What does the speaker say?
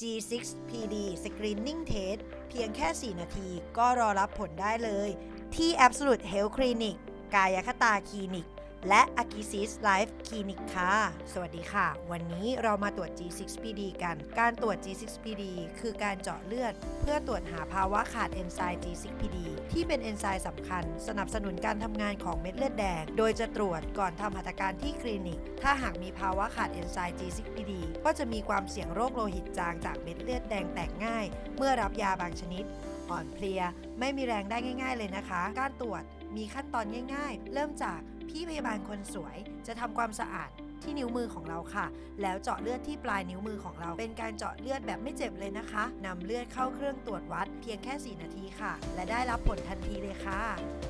G6PD Screening Test เพียงแค่ 4 นาทีก็รอรับผลได้เลย ที่ Absolute Health Clinic กายคตาคลินิก และ a k i s i s Life Clinic ค่ะ สวัสดีค่ะ วันนี้เรามาตรวจ G6PD กัน การตรวจ G6PD คือการเจาะเลือด เพื่อตรวจหาภาวะขาดเอนไซม์ G6PD ที่เป็นเอนไซม์สำคัญ สนับสนุนการทำงานของเม็ดเลือดแดง โดยจะตรวจก่อนทำหัตถการที่คลินิก ถ้าหากมีภาวะขาดเอนไซม์ G6PD ก็จะมีความเสี่ยงโรคโลหิตจางจากเม็ดเลือดแดงแตกง่าย เมื่อรับยาบางชนิด อ่อนเพลีย ไม่มีแรงได้ง่าย ๆ เลยนะคะ การตรวจมีขั้นตอนง่าย ๆ เริ่มจาก พี่พยาบาลคนสวยจะทำความสะอาดที่นิ้วมือของเราค่ะ แล้วเจาะเลือดที่ปลายนิ้วมือของเรา เป็นการเจาะเลือดแบบไม่เจ็บเลยนะคะ นำเลือดเข้าเครื่องตรวจวัดเพียงแค่ 4 นาทีค่ะ และได้รับผลทันทีเลยค่ะ